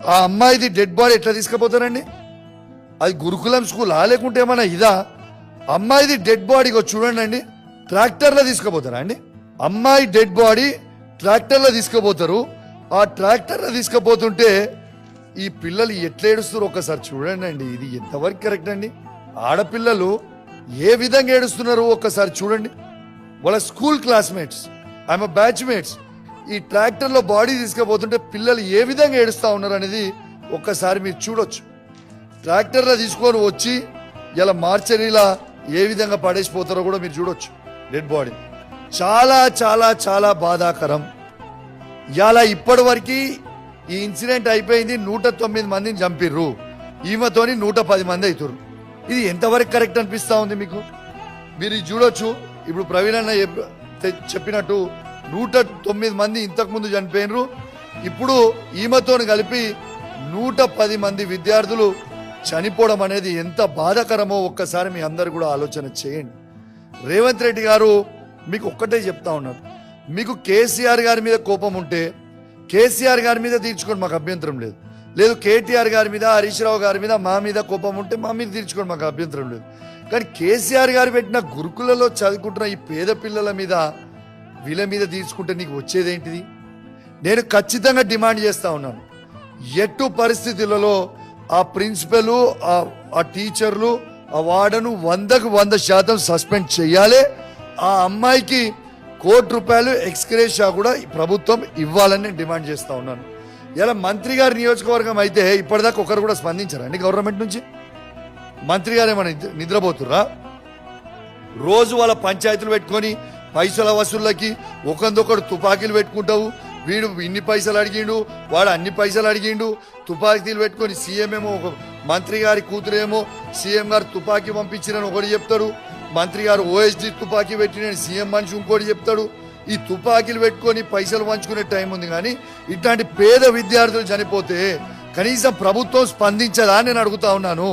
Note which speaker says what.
Speaker 1: ఆ అమ్మాయిది dead body ఎట్లా తీసుకుపోతారండి? అది గురుకులం స్కూలా లేకుంటే ఏమన్నా ఇదా? అమ్మాయిది డెడ్ బాడీగా చూడండి అండి ట్రాక్టర్లో తీసుకుపోతారా అండి? అమ్మాయి డెడ్ బాడీ ట్రాక్టర్లో తీసుకుపోతారు. ఆ ట్రాక్టర్లో తీసుకుపోతుంటే ఈ పిల్లలు ఎట్లా ఏడుస్తారు ఒకసారి చూడండి అండి ఇది ఎంతవరకు కరెక్ట్ అండి? ఆడపిల్లలు ఏ విధంగా ఏడుస్తున్నారో ఒక్కసారి చూడండి. వాళ్ళ స్కూల్ క్లాస్మేట్స్ ఐఎమ్ బ్యాచ్మేట్స్ ఈ ట్రాక్టర్లో బాడీ తీసుకుపోతుంటే పిల్లలు ఏ విధంగా ఏడుస్తూ ఉన్నారు అనేది ఒక్కసారి మీరు చూడొచ్చు. ట్రాక్టర్లో తీసుకొని వచ్చి ఇలా మార్చరీలా ఏ విధంగా పడేసిపోతారో కూడా మీరు చూడొచ్చు డెడ్ బాడీ. చాలా చాలా చాలా బాధాకరం. ఇలా ఇప్పటి వరకు ఈ ఇన్సిడెంట్ అయిపోయింది నూట తొమ్మిది మందిని చంపిర్రు. ఈమెతోని నూట పది మంది అవుతారు ఇది ఎంతవరకు కరెక్ట్ అనిపిస్తా ఉంది మీకు? మీరు చూడొచ్చు. ఇప్పుడు ప్రవీణ్ అన్న చెప్పినట్టు నూట తొమ్మిది మంది ఇంతకుముందు చనిపోయినరు. ఇప్పుడు ఈమెతో కలిపి నూట పది మంది విద్యార్థులు చనిపోవడం అనేది ఎంత బాధాకరమో ఒక్కసారి మీ అందరు కూడా ఆలోచన చేయండి. రేవంత్ రెడ్డి గారు మీకు ఒక్కటే చెప్తా ఉన్నారు. మీకు కేసీఆర్ గారి మీద కోపం ఉంటే కేసీఆర్ గారి మీద తీర్చుకోండి మాకు అభ్యంతరం లేదు. లేదు కేటీఆర్ గారి మీద హరీష్ రావు గారి మీద మా మీద కోపం ఉంటే మా మీద తీర్చుకోండి మాకు అభ్యంతరం లేదు. కానీ కేసీఆర్ గారు పెట్టిన గురుకులలో చదువుకుంటున్న ఈ పేద పిల్లల మీద వీళ్ళ మీద తీర్చుకుంటే నీకు వచ్చేదేంటిది? నేను ఖచ్చితంగా డిమాండ్ చేస్తా ఉన్నాను. ఎట్టు పరిస్థితులలో ఆ ప్రిన్సిపల్ ఆ టీచర్లు ఆ వాడను వందకు వంద శాతం సస్పెండ్ చేయాలి. ఆ అమ్మాయికి కోటి రూపాయలు ఎక్స్క్రేషా కూడా ప్రభుత్వం ఇవ్వాలని నేను డిమాండ్ చేస్తా ఉన్నాను. ఇలా మంత్రి గారి నియోజకవర్గం అయితే ఇప్పటిదాకా ఒకరు కూడా స్పందించారండి గవర్నమెంట్ నుంచి? మంత్రి గారు ఏమైనా నిద్రపోతుర్రా? రోజు వాళ్ళ పంచాయతీలు పెట్టుకొని పైసల వసూళ్ళకి ఒకందొకడు తుపాకీలు పెట్టుకుంటావు. వీడు ఇన్ని పైసలు అడిగిండు వాడు అన్ని పైసలు అడిగిండు. తుపాకీలు పెట్టుకొని సీఎం ఏమో ఒక మంత్రి గారి కూతురేమో సీఎం గారు తుపాకీ పంపించిరని ఒకటి చెప్తాడు. మంత్రి గారు ఓఎస్డి తుపాకీ పెట్టిన సీఎం మనిషి ఇంకోటి చెప్తాడు. ఈ తుపాకీలు పెట్టుకొని పైసలు పంచుకునే టైం ఉంది కానీ ఇట్లాంటి పేద విద్యార్థులు చనిపోతే కనీసం ప్రభుత్వం స్పందించదా అని నేను అడుగుతా ఉన్నాను.